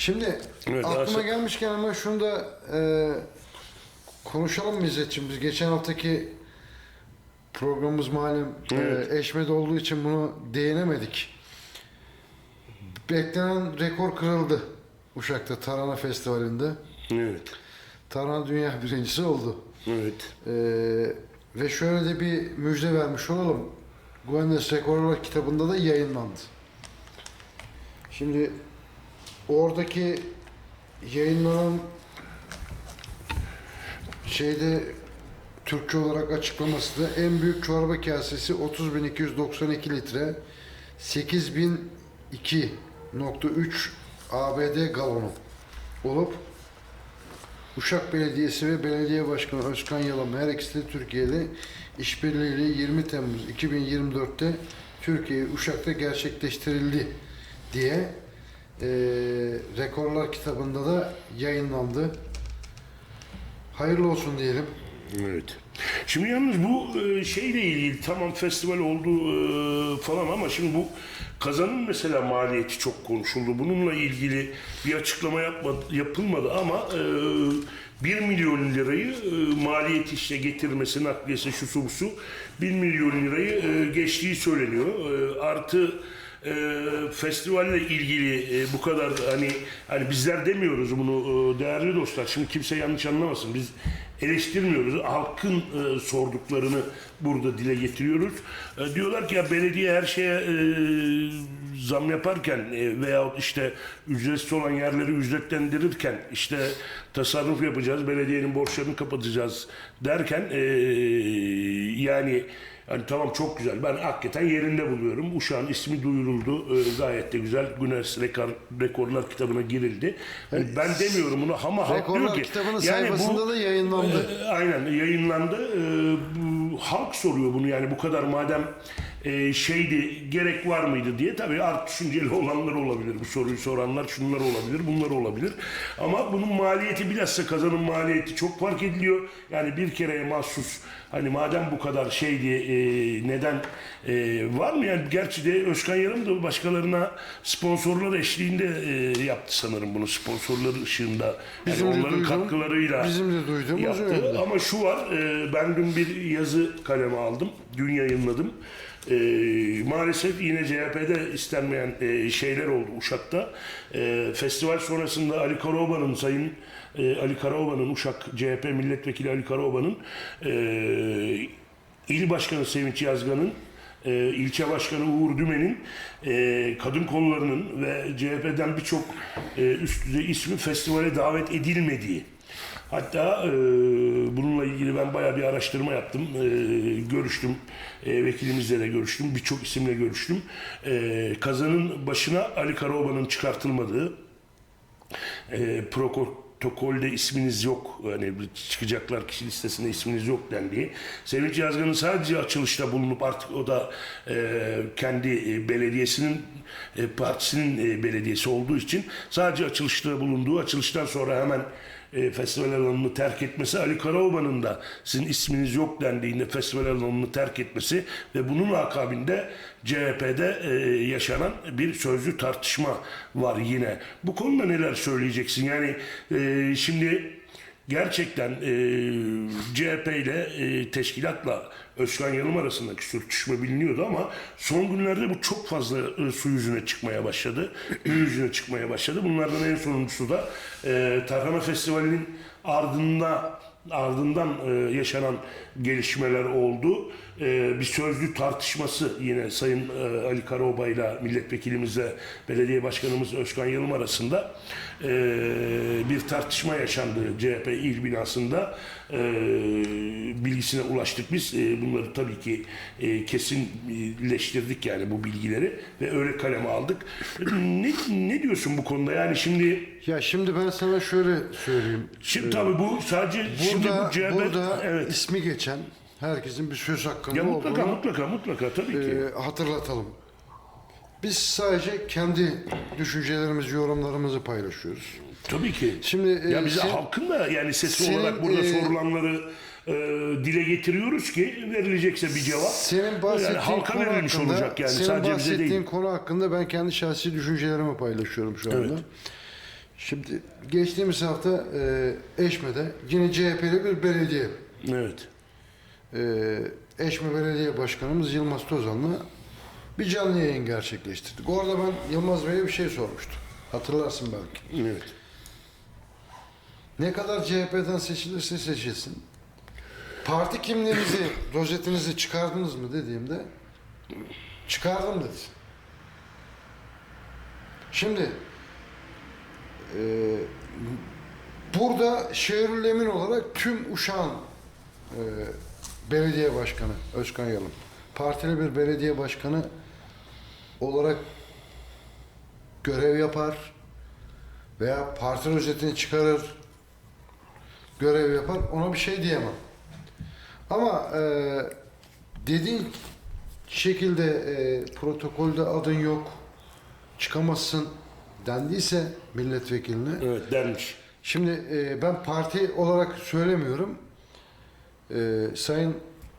Şimdi Evet, aklıma Asya- gelmişken hemen şunu da e, konuşalım mı İzzetciğim? Biz geçen haftaki programımız malum e, Evet. eşmede olduğu için bunu değinemedik. Beklenen rekor kırıldı Uşak'ta Tarhana Festivali'nde. Evet. Tarhana dünya birincisi oldu. Evet. Ee, ve şöyle de bir müjde vermiş olalım. Guinness Rekorlar kitabında da yayınlandı. Şimdi oradaki yayınlanan şeyde Türkçe olarak açıklaması da en büyük çorba kasesi 30.292 litre 8002.3 ABD galonu olup Uşak Belediyesi ve Belediye Başkanı Özkan Yalan her ikisi de Türkiye'de işbirliğiyle 20 Temmuz 2024'te Türkiye Uşak'ta gerçekleştirildi diye eee, rekorlar kitabında da yayınlandı. Hayırlı olsun diyelim. Evet. Şimdi yalnız bu e, şeyle ilgili tamam festival oldu e, falan ama şimdi bu kazanın mesela maliyeti çok konuşuldu. Bununla ilgili bir açıklama yapmadı, yapılmadı ama e, 1 milyon lirayı e, maliyet işte getirmesi, nakliyesi, şu su su 1 milyon lirayı e, geçtiği söyleniyor. E, artı e, festivalle ilgili e, bu kadar hani hani bizler demiyoruz bunu e, değerli dostlar. Şimdi kimse yanlış anlamasın. Biz eleştirmiyoruz. Halkın e, sorduklarını burada dile getiriyoruz. E, diyorlar ki ya belediye her şeye e, zam yaparken e, veyahut işte ücretsiz olan yerleri ücretlendirirken işte tasarruf yapacağız, belediyenin borçlarını kapatacağız derken e, yani yani tamam çok güzel. Ben hakikaten yerinde buluyorum. Uşağın ismi duyuruldu. Ee, gayet de güzel. Guinness Rekor, Rekorlar kitabına girildi. Yani ben demiyorum bunu ama halk diyor ki kitabının yani sayfasında da yayınlandı. e, aynen yayınlandı. Ee, bu, halk soruyor bunu yani bu kadar madem e, şeydi gerek var mıydı diye tabii art düşünceli olanlar olabilir. Bu soruyu soranlar şunlar olabilir, bunlar olabilir. Ama bunun maliyeti bilhassa kazanın maliyeti çok fark ediliyor. Yani bir kereye mahsus hani madem bu kadar şeydi e, neden e, var mı yani gerçi de Özkan Yarım da başkalarına sponsorlar eşliğinde e, yaptı sanırım bunu sponsorlar ışığında. Yani Bizim de onların duydum- katkılarıyla bizim de duyduğumuz yaptı. öyle. Ama şu var, e, ben dün bir yazı kaleme aldım, dün yayınladım. E, maalesef yine CHP'de istenmeyen e, şeyler oldu Uşak'ta. E, festival sonrasında Ali Karaoba'nın, Sayın e, Ali Karaoba'nın, Uşak CHP Milletvekili Ali Karaoba'nın, e, İl Başkanı Sevinç Yazgan'ın, e, ilçe başkanı Uğur Dümen'in e, kadın kollarının ve CHP'den birçok e, üst düzey ismi festivale davet edilmediği Hatta e, bununla ilgili ben bayağı bir araştırma yaptım. E, görüştüm. E, vekilimizle de görüştüm. Birçok isimle görüştüm. E, kazanın başına Ali Karaoba'nın çıkartılmadığı, e, protokolde isminiz yok. Yani çıkacaklar kişi listesinde isminiz yok dendiği. Sevinç Yazgan'ın sadece açılışta bulunup artık o da e, kendi e, belediyesinin e, partisinin e, belediyesi olduğu için sadece açılışta bulunduğu açılıştan sonra hemen e, festival alanını terk etmesi Ali Karaoba'nın da sizin isminiz yok dendiğinde festival alanını terk etmesi ve bunun akabinde CHP'de e, yaşanan bir sözlü tartışma var yine. Bu konuda neler söyleyeceksin? Yani e, şimdi gerçekten e, CHP ile e, teşkilatla Özkan Yanım arasındaki sürtüşme biliniyordu ama son günlerde bu çok fazla e, su yüzüne çıkmaya başladı. Yüzüne çıkmaya başladı. Bunlardan en sonuncusu da e, Tarhana Festivali'nin ardında ardından e, yaşanan gelişmeler oldu. E, bir sözlü tartışması yine Sayın e, Ali Karaoba ile milletvekilimizle belediye başkanımız Özkan Yılmaz arasında e, bir tartışma yaşandı CHP il binasında. E, bilgisine ulaştık biz. E, bunları tabii ki e, kesinleştirdik yani bu bilgileri ve öyle kaleme aldık. Ne, ne diyorsun bu konuda? Yani şimdi Ya şimdi ben sana şöyle söyleyeyim. Şimdi tabii bu sadece şimdi Burada, bu CHP burada evet. ismi geçen herkesin bir söz hakkında Ya mutlaka olduğunu mutlaka mutlaka tabii ki. e, hatırlatalım. Biz sadece kendi düşüncelerimizi, yorumlarımızı paylaşıyoruz. tabii ki. Şimdi e, ya biz sen- halkın da yani sesi senin, olarak burada e, sorulanları e, dile getiriyoruz ki verilecekse bir cevap. senin bahsettiğin yani halka konu verilmiş hakkında, olacak yani senin sadece bize bahsettiğin değil. konu hakkında ben kendi şahsi düşüncelerimi paylaşıyorum şu anda. Evet. Şimdi geçtiğimiz hafta e, Eşme'de yine CHP'li bir belediye, Evet. e, Eşme Belediye Başkanımız Yılmaz Tozan'la bir canlı yayın gerçekleştirdik. Orada ben Yılmaz Bey'e bir şey sormuştum. Hatırlarsın belki. Evet. Ne kadar CHP'den seçilirse seçilsin. Parti kimliğinizi, rozetinizi çıkardınız mı dediğimde çıkardım dedi. Şimdi burada Şehirül Emin olarak tüm Uşak'ın e, belediye başkanı Özkan Yalın. Partili bir belediye başkanı olarak görev yapar veya parti rozetini çıkarır görev yapar. Ona bir şey diyemem. Ama e, dediğin şekilde e, protokolde adın yok, çıkamazsın dendiyse milletvekiline. Evet denmiş. Şimdi e, ben parti olarak söylemiyorum. E, Sayın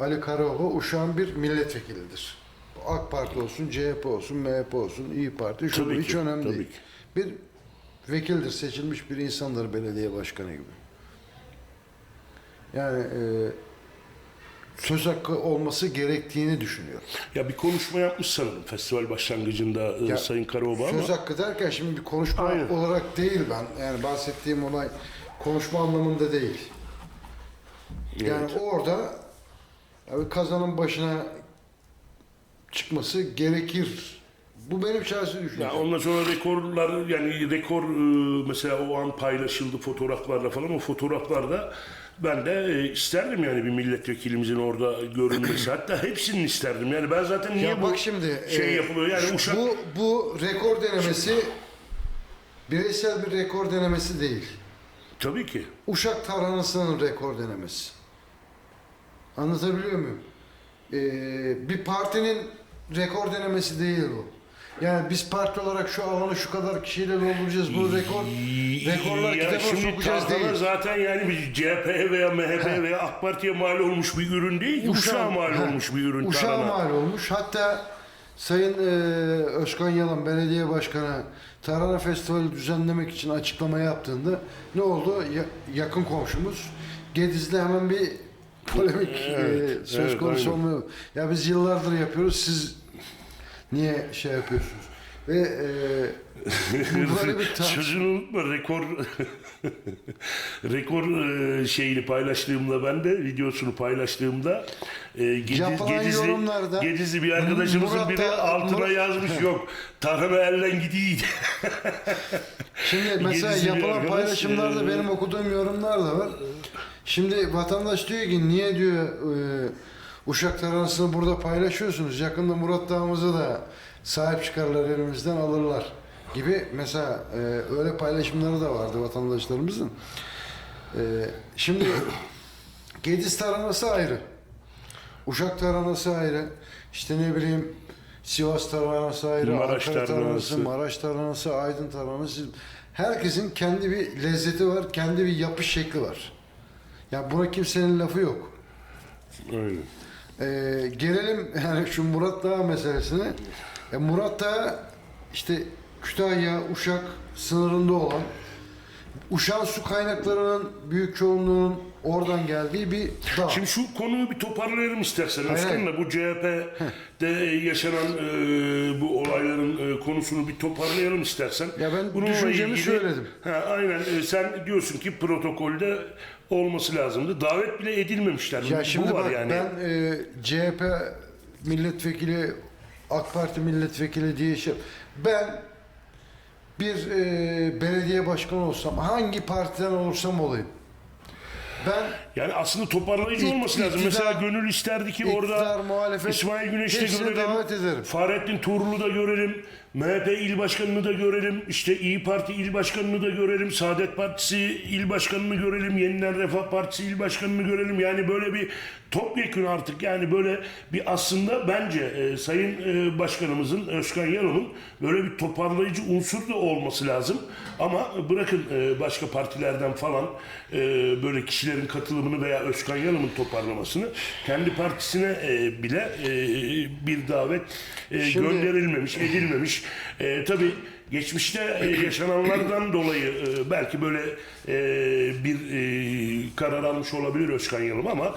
Ali Karaoğlu Uşak'ın bir milletvekilidir. AK Parti olsun, CHP olsun, MHP olsun, İyi Parti, şu Tabii hiç ki, önemli tabii değil. ki. Bir vekildir, seçilmiş bir insandır belediye başkanı gibi. Yani e, söz hakkı olması gerektiğini düşünüyorum. Ya bir konuşma yapmış sanırım festival başlangıcında e, Ya, Sayın Karaoğlu ama Söz hakkı derken şimdi bir konuşma Aynen. olarak değil ben. Yani bahsettiğim olay konuşma anlamında değil. Yani Evet. orada abi kazanın başına çıkması gerekir. Bu benim şahsi düşüncem. Ya ondan sonra rekorlar yani rekor e, mesela o an paylaşıldı fotoğraflarla falan o fotoğraflarda ben de e, isterdim yani bir milletvekilimizin orada görünmesi. Hatta hepsinin isterdim. Yani ben zaten niye ya bu bak şimdi şey e, yapılıyor yani şu- Uşak bu bu rekor denemesi bireysel bir rekor denemesi değil. tabii ki. Uşak tarhanasının rekor denemesi. Anlatabiliyor muyum? Ee, bir partinin rekor denemesi değil bu. Yani biz parti olarak şu alanı şu kadar kişiyle dolduracağız. Bu rekor rekorlar ya şimdi sokacağız tahtalar değil. zaten yani bir CHP'ye veya MHP veya AK Parti'ye mal olmuş bir ürün değil. Uşak'a mal ha, olmuş bir ürün. Uşak'a tarhana. mal olmuş. Hatta Sayın e, Özkan Yalan Belediye Başkanı Tarhana Festivali düzenlemek için açıklama yaptığında ne oldu? Ya- yakın komşumuz Gediz'de hemen bir polemik e, Evet, söz evet, konusu aynen. olmuyor. Ya biz yıllardır yapıyoruz siz niye şey yapıyorsunuz? Ve e, böyle bir. Sözünü unutma rekor rekor e, şeyini paylaştığımda ben de videosunu paylaştığımda e, Gediz, Yapılan Gedizli, yorumlarda Gedizli bir arkadaşımızın Murat biri da- altına Murat- yazmış yok tarhana elden gidiyor. Şimdi mesela bir yapılan arkadaş, paylaşımlarda e, benim okuduğum yorumlar da var. Şimdi vatandaş diyor ki niye diyor e, Uşak tarhanasını burada paylaşıyorsunuz. Yakında Murat Dağımızı da sahip çıkarlar elimizden alırlar gibi mesela e, öyle paylaşımları da vardı vatandaşlarımızın. E, şimdi Gediz tarhanası ayrı. Uşak tarhanası ayrı. İşte ne bileyim Sivas tarhanası ayrı, Maraş Ankara tarhanası, tarhanası. Maraş tarhanası, Aydın tarhanası. Herkesin kendi bir lezzeti var, kendi bir yapış şekli var. Ya buna kimsenin lafı yok. Aynen. Ee, gelelim yani şu Murat Dağı meselesine. E, Murat Dağı işte Kütahya, Uşak sınırında olan Uşak'ın su kaynaklarının büyük çoğunluğunun oradan geldiği bir dağ. Şimdi şu konuyu bir toparlayalım istersen Hayır, Özkan'la bu CHP'de yaşanan e, bu olayların e, konusunu bir toparlayalım istersen. Ya ben düşüncemi söyledim. Ha, aynen e, sen diyorsun ki protokolde olması lazımdı. Davet bile edilmemişler. Ya bu şimdi var bak yani. ben e, CHP milletvekili, AK Parti milletvekili diye şey... Ben bir e, belediye başkanı olsam, hangi partiden olursam olayım. Ben Yani aslında toparlayıcı İk- olması lazım. iktidar- Mesela Gönül isterdi ki iktidar, orada muhalefet, İsmail Güneş'i de hepsini görelim. davet ederim. Fahrettin Tuğrul'u da görelim. MHP il başkanını da görelim. İşte İyi Parti il başkanını da görelim. Saadet Partisi il başkanını görelim. Yeniden Refah Partisi il başkanını görelim. Yani böyle bir topyekun artık yani böyle bir aslında bence e, Sayın e, Başkanımızın Özkan Yanal'ın böyle bir toparlayıcı unsur da olması lazım. Ama bırakın e, başka partilerden falan e, böyle kişilerin katılımını veya Özkan Yanal'ın toparlamasını kendi partisine e, bile e, bir davet e, Şimdi- gönderilmemiş, edilmemiş. E, tabii geçmişte e, yaşananlardan dolayı e, belki böyle e, bir karar almış olabilir Özkan Yalım ama